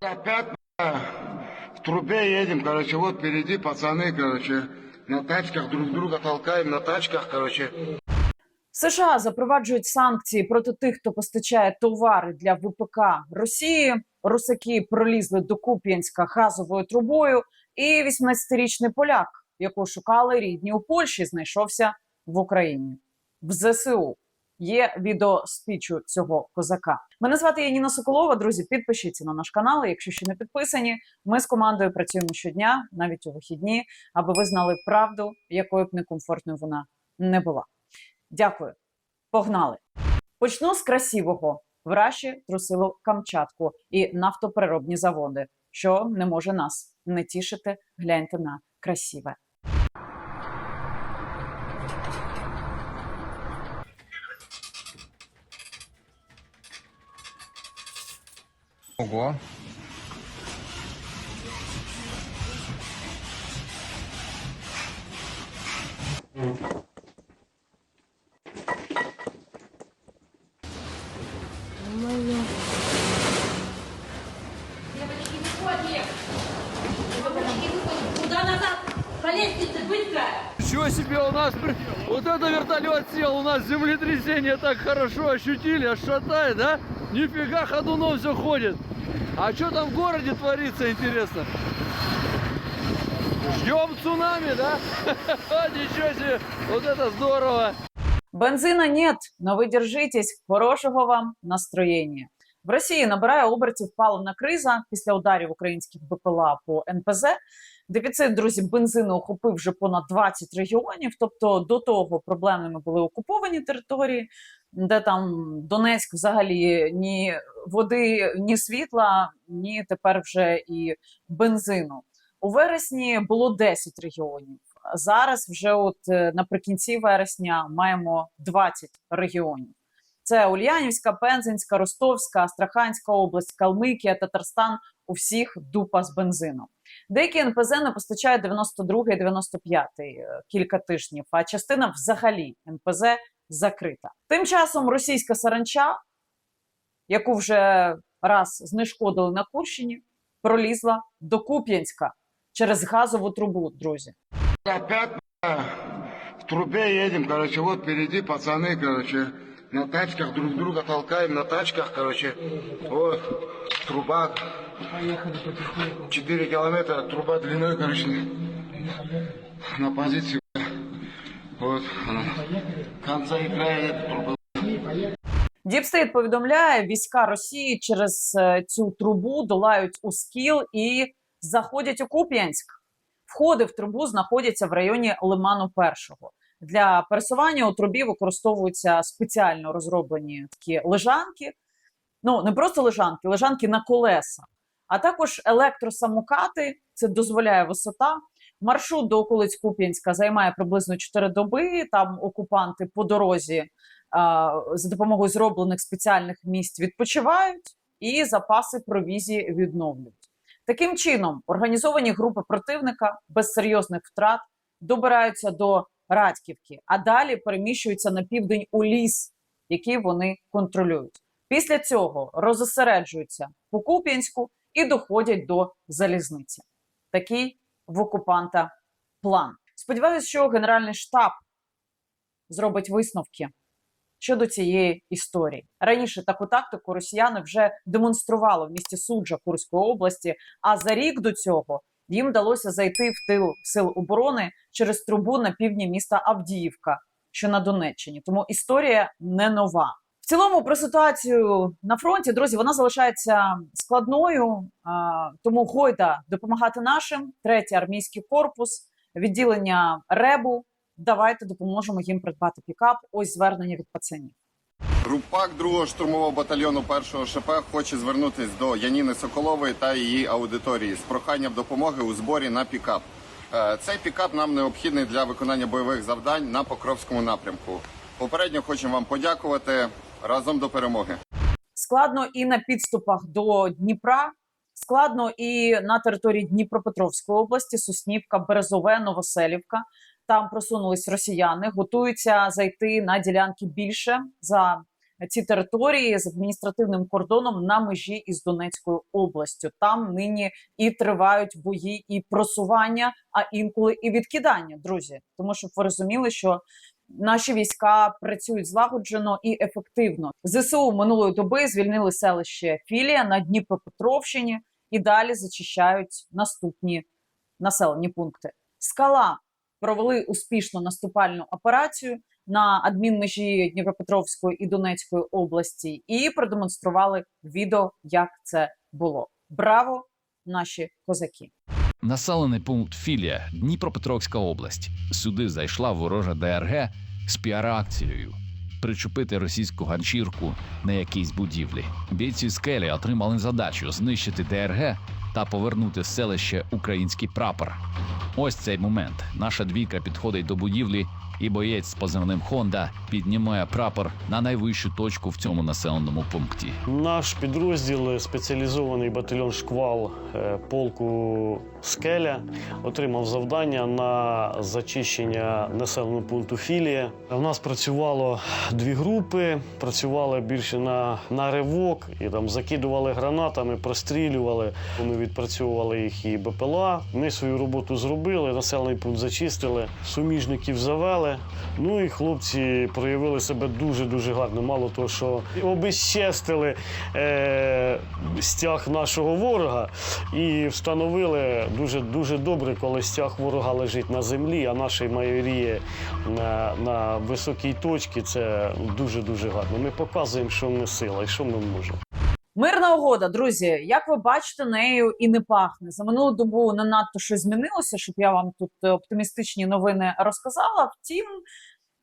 Опять в трубе едем, короче, вот впереди пацаны, короче, на тачках друг друга толкаем, на тачках, короче. США запроваджують санкції проти тих, хто постачає товари для ВПК Росії. Русаки пролізли до Куп'янська газовою трубою, і 18-річний поляк, якого шукали рідні у Польщі, знайшовся в Україні в ЗСУ. Є відео спічу цього козака. Мене звати Яніна Соколова. Друзі, підпишіться на наш канал. Якщо ще не підписані, ми з командою працюємо щодня, навіть у вихідні, аби ви знали правду, якою б некомфортною вона не була. Дякую. Погнали. Почну з красивого. В Раші трусило Камчатку і нафтопереробні заводи, що не може нас не тішити. Гляньте на красиве. Ого. Девочки, выходим! Девочки, выходим! Куда назад? По лестнице, быстро! Ничего себе у нас, вот это вертолет сел, у нас землетрясение так хорошо ощутили, аж шатает, да? Нифига ходуном все ходит. А что там в городе творится, интересно? Ждем цунами, да? Ничего себе, вот это здорово. Бензина нет, но ви держитесь. Хорошого вам настроєння. В Росії набирає обертів паливна криза після ударів українських БПЛА по НПЗ. Дефіцит, друзі, бензину охопив вже понад 20 регіонів. Тобто до того проблемними були окуповані території, де там Донецьк взагалі ні води, ні світла, ні тепер вже і бензину. У вересні було 10 регіонів. Зараз вже от е, наприкінці вересня маємо 20 регіонів. Це Ульянівська, Пензенська, Ростовська, Астраханська область, Калмикія, Татарстан. У всіх дупа з бензином. Деякі НПЗ не постачають 92 95 е, кілька тижнів, а частина взагалі НПЗ закрита. Тим часом російська саранча, яку вже раз знешкодили на Курщині, пролізла до Куп'янська через газову трубу, друзі. Опять в трубе едем, короче, вот впереди пацаны, короче, на тачках друг друга толкаем, на тачках, короче, вот труба. 4 километра, труба длиной, короче, на позиции. Вот. Конца и края трубы. Діпстейт повідомляє, війська Росії через е, цю трубу долають Ускіл і заходять у Куп'янськ. Входи в трубу знаходяться в районі Лиману Першого. Для пересування у трубі використовуються спеціально розроблені такі лежанки. Ну не просто лежанки, лежанки на колеса, а також електросамокати. Це дозволяє висота. Маршрут до околиць Куп'янська займає приблизно 4 доби. Там окупанти по дорозі а, за допомогою зроблених спеціальних місць відпочивають і запаси провізії відновлюють. Таким чином, організовані групи противника без серйозних втрат добираються до Радьківки, а далі переміщуються на південь у ліс, який вони контролюють. Після цього розосереджуються по Куп'янську і доходять до залізниці. Такий в окупанта план. Сподіваюся, що Генеральний штаб зробить висновки щодо цієї історії. Раніше таку тактику росіяни вже демонстрували в місті Суджа Курської області. А за рік до цього їм вдалося зайти в тил сил оборони через трубу на півдні міста Авдіївка, що на Донеччині. Тому історія не нова. Цілому про ситуацію на фронті, друзі, вона залишається складною. Тому гойда допомагати нашим, третій армійський корпус, відділення РЕБу. Давайте допоможемо їм придбати пікап. Ось звернення від пацанів. Групак 2-го штурмового батальйону 1-го ШП хоче звернутися до Яніни Соколової та її аудиторії з проханням допомоги у зборі на пікап. Е, Цей пікап нам необхідний для виконання бойових завдань на Покровському напрямку. Попередньо хочемо вам подякувати разом до перемоги. Складно і на підступах до Дніпра, складно і на території Дніпропетровської області, Соснівка, Березове, Новоселівка. Там просунулись росіяни, готуються зайти на ділянки більше за ці території з адміністративним кордоном на межі із Донецькою областю. Там нині і тривають бої, і просування, а інколи і відкидання, друзі. Тому щоб ви розуміли, що наші війська працюють злагоджено і ефективно. Зсу минулої доби звільнили селище Філія на Дніпропетровщині і далі зачищають наступні населені пункти. Скала провели успішну наступальну операцію на адмінмежі Дніпропетровської і Донецької області і продемонстрували відео, як це було. Браво, наші козаки! Населений пункт Філія, Дніпропетровська область. Сюди зайшла ворожа ДРГ з піар-акцією причепити російську ганчірку на якійсь будівлі. Бійці скелі отримали задачу знищити ДРГ та повернути в селище український прапор. Ось цей момент. Наша двійка підходить до будівлі, і боєць з позивним Хонда піднімає прапор на найвищу точку в цьому населеному пункті. Наш підрозділ, спеціалізований батальйон шквал е, полку Скеля, отримав завдання на зачищення населеного пункту Філія. У нас працювало дві групи, працювали більше на, на ривок і там закидували гранатами, прострілювали. Ми відпрацьовували їх і БПЛА. Ми свою роботу зробили, населений пункт зачистили, суміжників завели. Ну і хлопці проявили себе дуже дуже гарно. Мало того, що обезчестили е, стяг нашого ворога і встановили дуже дуже добре, коли стяг ворога лежить на землі, а наші майоріє на, на високій точці. Це дуже дуже гарно. Ми показуємо, що ми сила і що ми можемо. Мирна угода, друзі. Як ви бачите, нею і не пахне. За минулу добу не надто щось змінилося, щоб я вам тут е, оптимістичні новини розказала. Втім,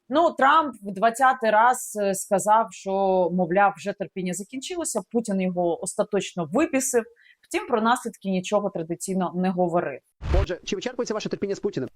ну Трамп в 20-й раз е, сказав, що мовляв, вже терпіння закінчилося. Путін його остаточно випісив. Втім, про наслідки нічого традиційно не говорив. Отже, чи вичерпується ваше терпіння з Путіним?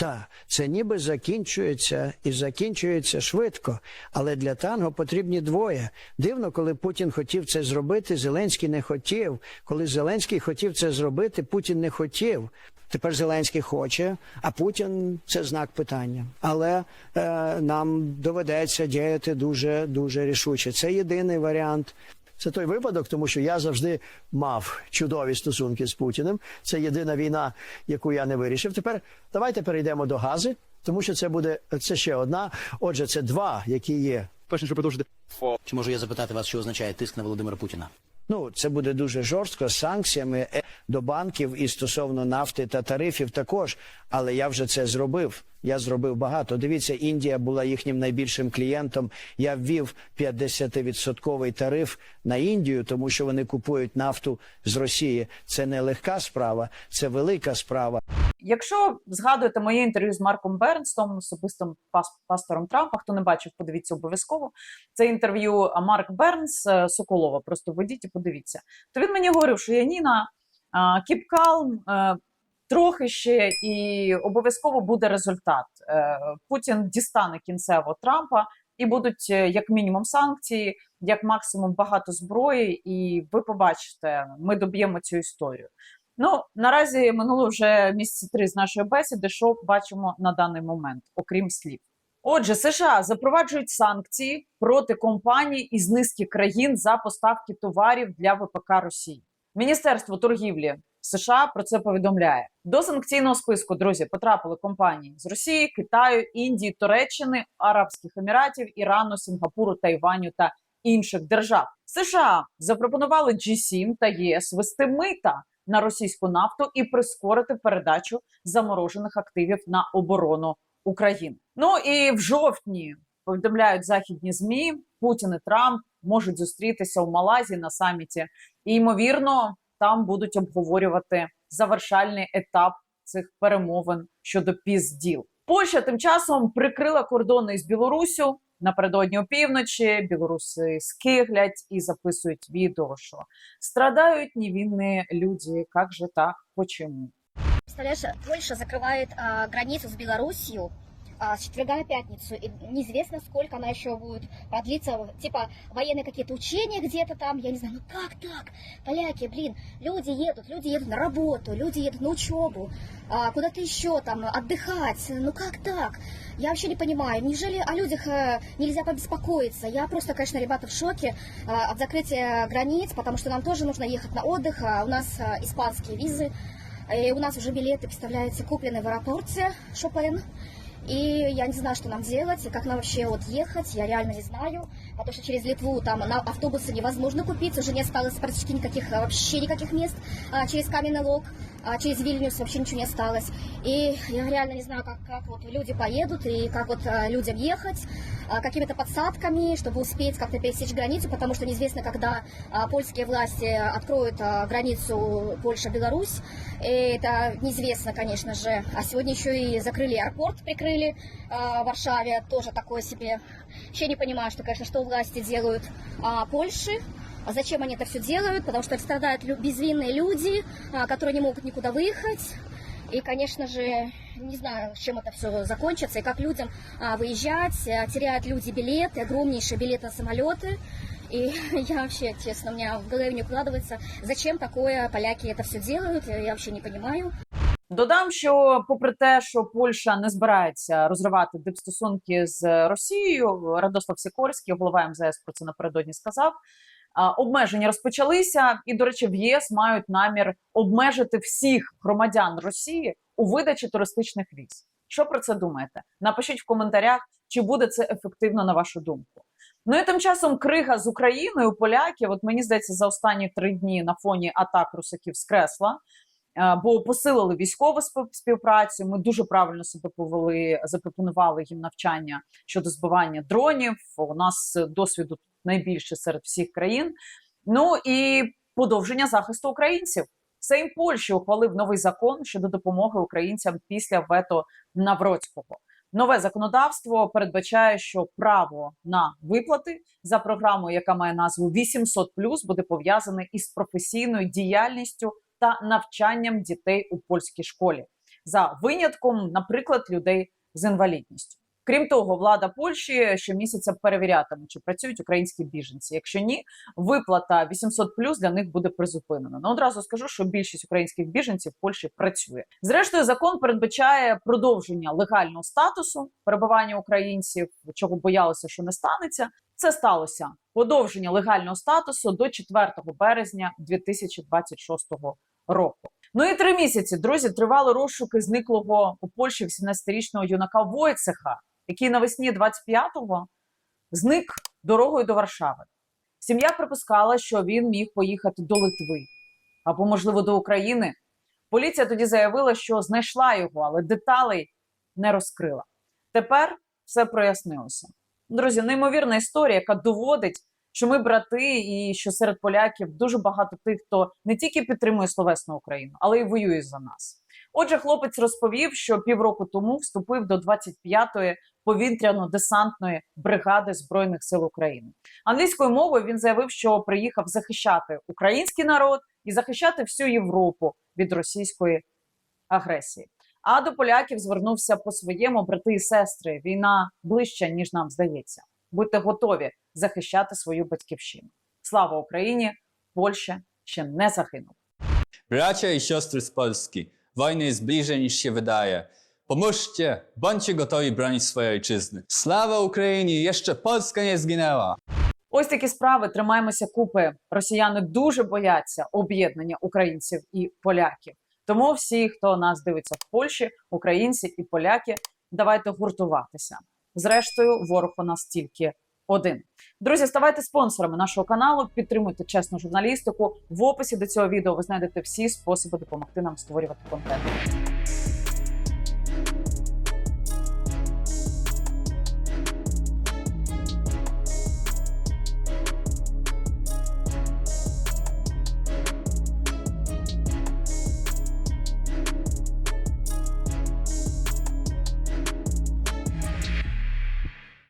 Так, це ніби закінчується і закінчується швидко, але для танго потрібні двоє. Дивно, коли Путін хотів це зробити, Зеленський не хотів. Коли Зеленський хотів це зробити, Путін не хотів. Тепер Зеленський хоче, а Путін це знак питання. Але е, нам доведеться діяти дуже дуже рішуче. Це єдиний варіант. Це той випадок, тому що я завжди мав чудові стосунки з Путіним. Це єдина війна, яку я не вирішив. Тепер давайте перейдемо до гази, тому що це буде це ще одна. Отже, це два, які є. Перш ніж продовжити. Чи можу я запитати вас, що означає тиск на Володимира Путіна? Ну, це буде дуже жорстко з санкціями до банків і стосовно нафти та тарифів також. Але я вже це зробив. Я зробив багато. Дивіться, Індія була їхнім найбільшим клієнтом. Я ввів 50-відсотковий тариф на Індію, тому що вони купують нафту з Росії. Це не легка справа, це велика справа. Якщо згадуєте моє інтерв'ю з Марком Бернстом, особистим пас- пастором Трампа, хто не бачив, подивіться обов'язково. Це інтерв'ю Марк Бернс е, Соколова. Просто введіть і подивіться. То він мені говорив, що Яніна calm, е, трохи ще і обов'язково буде результат. Е, Путін дістане кінцево Трампа. І будуть е, як мінімум санкції, як максимум багато зброї, і ви побачите, ми доб'ємо цю історію. Ну наразі минуло вже місяці три з нашої бесіди. Що бачимо на даний момент, окрім слів. Отже, США запроваджують санкції проти компаній із низки країн за поставки товарів для ВПК Росії. Міністерство торгівлі США про це повідомляє. До санкційного списку друзі потрапили компанії з Росії, Китаю, Індії, Туреччини, Арабських Еміратів, Ірану, Сінгапуру, Тайваню та інших держав. США запропонували G7 та ЄС вести мита на російську нафту і прискорити передачу заморожених активів на оборону України. Ну і в жовтні повідомляють західні змі. Путін і Трамп можуть зустрітися у Малайзії на саміті, і ймовірно, там будуть обговорювати завершальний етап цих перемовин щодо пізділ. Польща тим часом прикрила кордони з Білоруссю напередодні опівночі. Білоруси скиглять і записують відео, що страдають невинні люди. Як же так? Почему? Представляешь, Польша закрывает а, границу с Белоруссией а, с четверга на пятницу. И неизвестно, сколько она еще будет продлиться. Типа военные какие-то учения где-то там. Я не знаю, ну как так? Поляки, блин, люди едут, люди едут на работу, люди едут на учебу, а, куда-то еще там отдыхать. Ну как так? Я вообще не понимаю. Неужели о людях э, нельзя побеспокоиться? Я просто, конечно, ребята в шоке э, от закрытия границ, потому что нам тоже нужно ехать на отдых. а У нас э, испанские визы. И у нас уже билеты, представляете, куплены в аэропорте Шопен. И я не знаю, что нам делать, и как нам вообще вот ехать, я реально не знаю. Потому что через Литву там на автобусы невозможно купить, уже не осталось практически никаких, вообще никаких мест. А, через Каменный Лог, а, через Вильнюс вообще ничего не осталось. И я реально не знаю, как, как вот люди поедут, и как вот а, людям ехать, а, какими-то подсадками, чтобы успеть как-то пересечь границу, потому что неизвестно, когда а, польские власти откроют а, границу Польша-Беларусь. И это неизвестно, конечно же. А сегодня еще и закрыли аэропорт, прикрыли а, в Варшаве, тоже такое себе. Вообще не понимаю, что, конечно, что власти делают а, Польши. А зачем они это все делают? Потому что страдают лю- безвинные люди, а, которые не могут никуда выехать. И, конечно же, не знаю, с чем это все закончится, и как людям а, выезжать, а, теряют люди билеты, огромнейшие билеты на самолеты. И я вообще, честно, у меня в голове не укладывается, зачем такое поляки это все делают, я вообще не понимаю. Додам, що попри те, що Польща не збирається розривати дипстосунки з Росією, Радослав Сікорський, голова МЗС, про це напередодні сказав. Обмеження розпочалися, і, до речі, в ЄС мають намір обмежити всіх громадян Росії у видачі туристичних віз. Що про це думаєте? Напишіть в коментарях, чи буде це ефективно на вашу думку. Ну і тим часом крига з Україною поляків. От мені здається, за останні три дні на фоні атак русаків скресла. Бо посилили військову співпрацю. Ми дуже правильно себе повели, запропонували їм навчання щодо збивання дронів. У нас досвіду найбільше серед всіх країн. Ну і подовження захисту українців. Сейм Польщі ухвалив новий закон щодо допомоги українцям після вето Навроцького. Нове законодавство передбачає, що право на виплати за програмою, яка має назву 800+, буде пов'язане із професійною діяльністю та навчанням дітей у польській школі, за винятком, наприклад, людей з інвалідністю. Крім того, влада Польщі щомісяця перевірятиме, чи працюють українські біженці. Якщо ні, виплата 800 для них буде призупинена. Ну одразу скажу, що більшість українських біженців в Польщі працює. Зрештою, закон передбачає продовження легального статусу перебування українців, чого боялися, що не станеться. Це сталося подовження легального статусу до 4 березня 2026 року. Ну і три місяці, друзі, тривали розшуки зниклого у Польщі 18-річного юнака Войцеха, який навесні 25-го зник дорогою до Варшави. Сім'я припускала, що він міг поїхати до Литви або, можливо, до України. Поліція тоді заявила, що знайшла його, але деталей не розкрила. Тепер все прояснилося. Друзі, неймовірна історія, яка доводить, що ми брати, і що серед поляків дуже багато тих, хто не тільки підтримує словесну Україну, але й воює за нас. Отже, хлопець розповів, що півроку тому вступив до 25-ї повітряно-десантної бригади збройних сил України. Англійською мовою він заявив, що приїхав захищати український народ і захищати всю Європу від російської агресії. А до поляків звернувся по своєму брати і сестри. Війна ближча, ніж нам здається. Будьте готові захищати свою батьківщину. Слава Україні! Польща ще не загинула. Bracia i siostry z Polski, wojny jest bliżej niż. Pomóżcie, bądźcie gotowi bronić swojej ojczyzny. Sława Ukrainie, jeszcze Polska nie zginęła! Ось такі справи тримаємося купи. Росіяни дуже бояться об'єднання українців і поляків. Тому всі, хто нас дивиться в Польщі, українці і поляки, давайте гуртуватися. Зрештою, ворог у нас тільки один. Друзі, ставайте спонсорами нашого каналу, підтримуйте чесну журналістику. В описі до цього відео ви знайдете всі способи допомогти нам створювати контент.